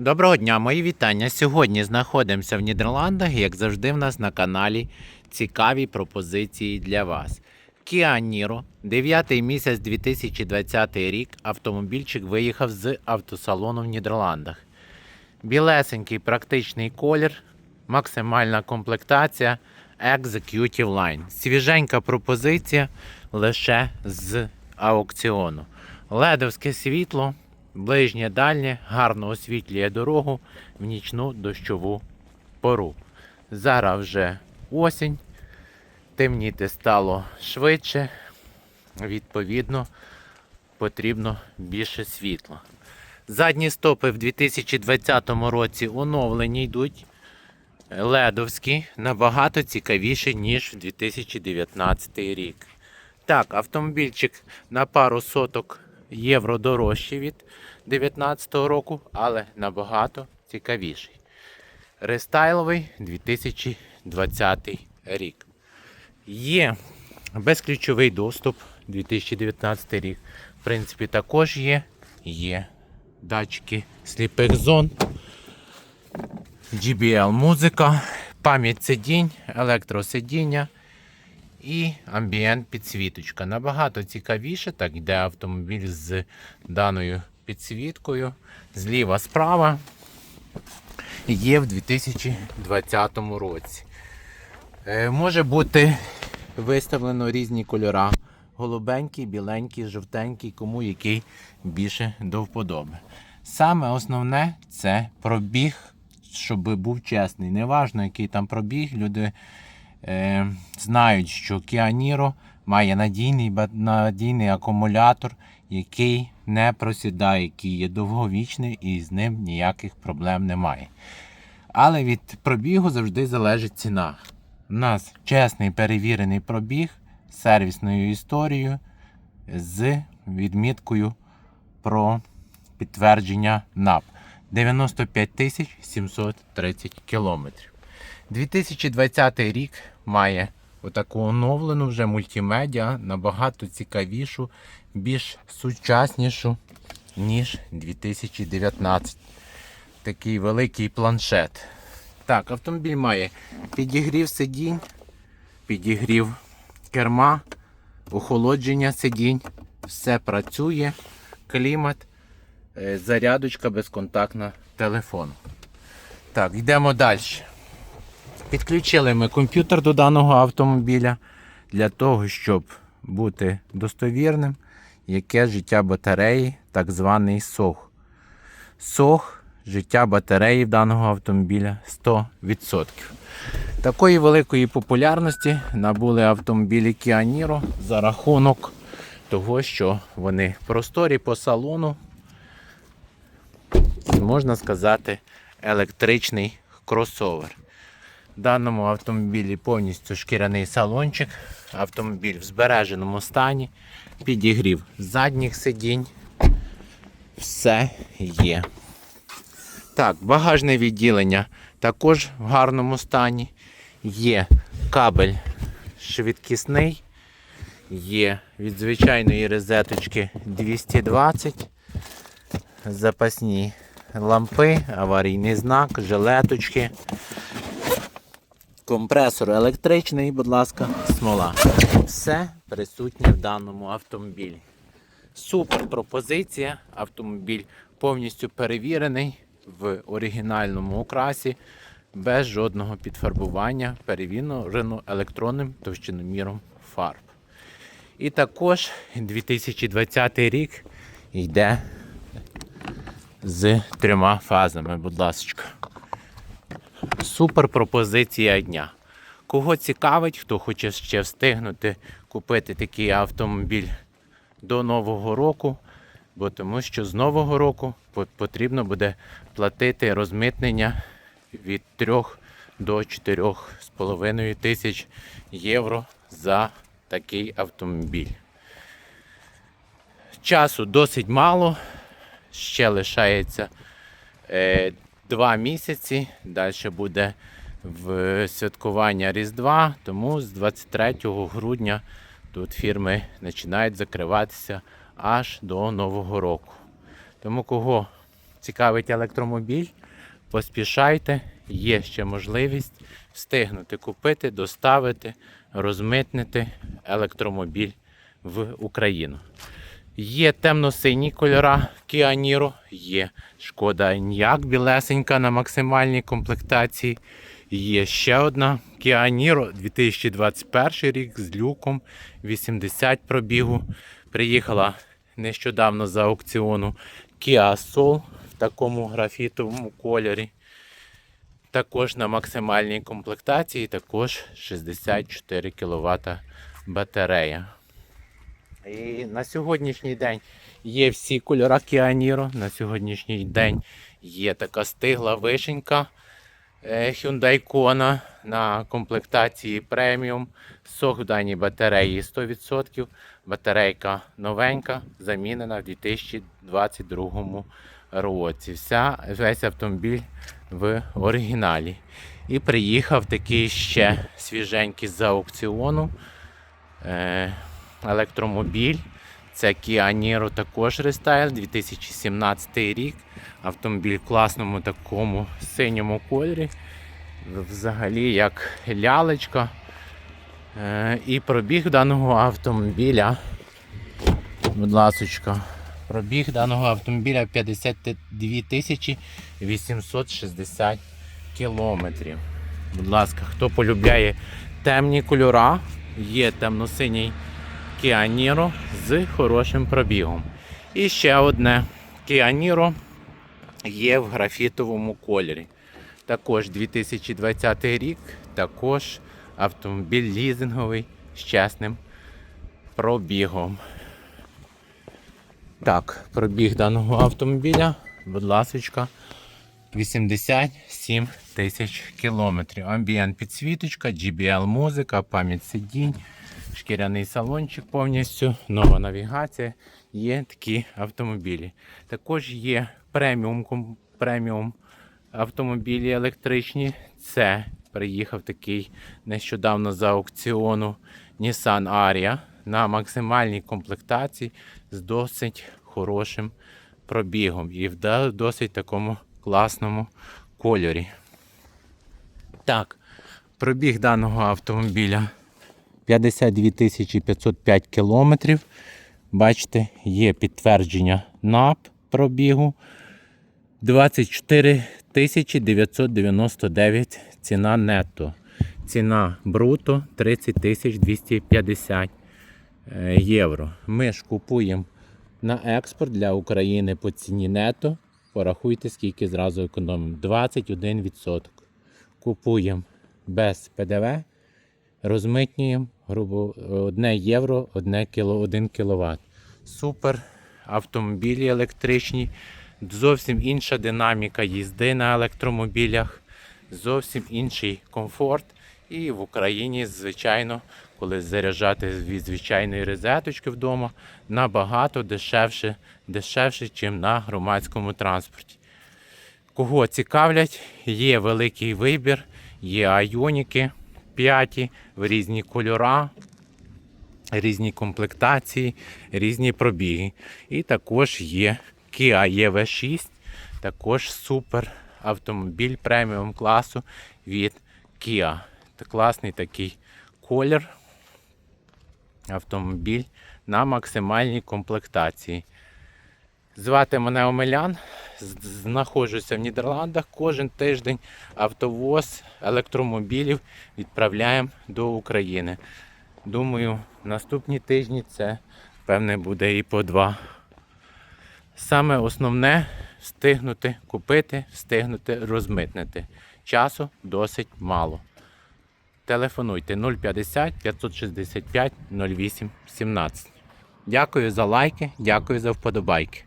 Доброго дня, мої вітання. Сьогодні знаходимося в Нідерландах, як завжди, в нас на каналі цікаві пропозиції для вас. Kia Niro, 9 місяць 2020 рік. Автомобільчик виїхав з автосалону в Нідерландах. Білесенький практичний колір, максимальна комплектація Executive Line. Свіженька пропозиція лише з аукціону. Ледовське світло, ближнє дальнє, гарно освітлює дорогу в нічну дощову пору. Зараз вже осінь, темніти стало швидше, відповідно, потрібно більше світла. Задні стопи в 2020 році оновлені йдуть. Ледовські набагато цікавіші, ніж в 2019 рік. Так, автомобільчик на пару соток євро дорожчий від 2019 року, але набагато цікавіший. Рестайловий 2020 рік. Є безключовий доступ 2019 рік. В принципі, також є. Є датчики сліпих зон. GBL музика, пам'ять сидінь, електросидіння і амбієнт підсвіточка. Набагато цікавіше, так йде автомобіль з даною підсвіткою. Зліва справа є в 2020 році. Е, може бути виставлено різні кольори. Голубенький, біленький, жовтенький, кому який більше до вподоби. Саме основне це пробіг, щоб був чесний. Неважно, який там пробіг, люди знають, що Kia Niro має надійний, надійний акумулятор, який не просідає, який є довговічний і з ним ніяких проблем немає. Але від пробігу завжди залежить ціна. У нас чесний перевірений пробіг з сервісною історією з відміткою про підтвердження НАП 95 730 кілометрів. 2020 рік має отаку оновлену вже мультимедіа, набагато цікавішу, більш сучаснішу, ніж 2019. Такий великий планшет. Так, автомобіль має підігрів сидінь, підігрів керма, охолодження сидінь, все працює, клімат, е, зарядочка безконтактна телефону. Так, йдемо далі. Підключили ми комп'ютер до даного автомобіля для того, щоб бути достовірним, яке життя батареї, так званий СОГ. СОГ життя батареї даного автомобіля 100%. Такої великої популярності набули автомобілі Kia Niro за рахунок того, що вони просторі по салону, можна сказати, електричний кросовер. В даному автомобілі повністю шкіряний салончик, автомобіль в збереженому стані, підігрів задніх сидінь. Все є. Так, багажне відділення також в гарному стані. Є кабель швидкісний, є від звичайної розеточки 220, запасні лампи, аварійний знак, жилеточки. Компресор електричний, будь ласка, смола. Все присутнє в даному автомобілі. Супер пропозиція. Автомобіль повністю перевірений в оригінальному окрасі, без жодного підфарбування, перевірено електронним товщиноміром фарб. І також 2020 рік йде з трьома фазами, будь ласка. Супер пропозиція дня. Кого цікавить, хто хоче ще встигнути купити такий автомобіль до Нового року, бо тому що з Нового року потрібно буде платити розмитнення від 3 до 4,5 тисяч євро за такий автомобіль. Часу досить мало, ще лишається е, два місяці. Далі буде в святкування Різдва, тому з 23 грудня тут фірми починають закриватися аж до Нового року. Тому кого цікавить електромобіль, поспішайте, є ще можливість встигнути купити, доставити, розмитнити електромобіль в Україну. Є темно-сині кольора Niro, є шкода Enyaq білесенька на максимальній комплектації. Є ще одна Niro 2021 рік з люком 80 пробігу. Приїхала нещодавно за аукціону Kia Soul в такому графітовому кольорі. Також на максимальній комплектації, також 64 кВт батарея. І на сьогоднішній день є всі кольори Niro. На сьогоднішній день є така стигла вишенька е, Hyundai Kona на комплектації преміум. Сох в батареї 100%. Батарейка новенька, замінена в 2022 році. Вся, весь автомобіль в оригіналі. І приїхав такий ще свіженький з аукціону. Електромобіль. Це Kia Niro також рестайл 2017 рік. Автомобіль в класному такому синьому кольорі. Взагалі як лялечка. Е, І пробіг даного автомобіля. Будь ласочка. Пробіг даного автомобіля 52 тисячі 860 кілометрів. Будь ласка, хто полюбляє темні кольора, є темно-синій Niro з хорошим пробігом. І ще одне Niro є в графітовому кольорі. Також 2020 рік, також автомобіль лізинговий з чесним пробігом. Так, пробіг даного автомобіля, будь ласочка, 87 тисяч кілометрів. Амбієнт підсвіточка, GBL музика, пам'ять сидінь, шкіряний салончик повністю, нова навігація. Є такі автомобілі. Також є преміум, преміум автомобілі електричні. Це приїхав такий нещодавно за аукціону Nissan Aria на максимальній комплектації з досить хорошим пробігом і в досить такому класному кольорі. Так, пробіг даного автомобіля 52 505 кілометрів. Бачите, є підтвердження НАП пробігу. 24 999 ціна нетто. Ціна бруто 30 250 е, євро. Ми ж купуємо на експорт для України по ціні нетто. Порахуйте, скільки зразу економимо. 21%. Купуємо без ПДВ, розмитнюємо грубо 1 євро 1 кіло 1 кВт. Супер автомобілі електричні. Зовсім інша динаміка їзди на електромобілях, зовсім інший комфорт. І в Україні, звичайно, коли заряджати від звичайної розеточки вдома, набагато дешевше, дешевше, ніж на громадському транспорті. Кого цікавлять, є великий вибір, є айоніки 5 в різні кольора, різні комплектації, різні пробіги. І також є Kia EV6, також супер автомобіль преміум класу від Kia. Це класний такий колір. Автомобіль на максимальній комплектації. Звати мене Омелян. Знаходжуся в Нідерландах. Кожен тиждень автовоз електромобілів відправляємо до України. Думаю, наступні тижні це певне буде і по два. Саме основне встигнути купити, встигнути розмитнити. Часу досить мало. Телефонуйте 050 565 08 17. Дякую за лайки, дякую за вподобайки.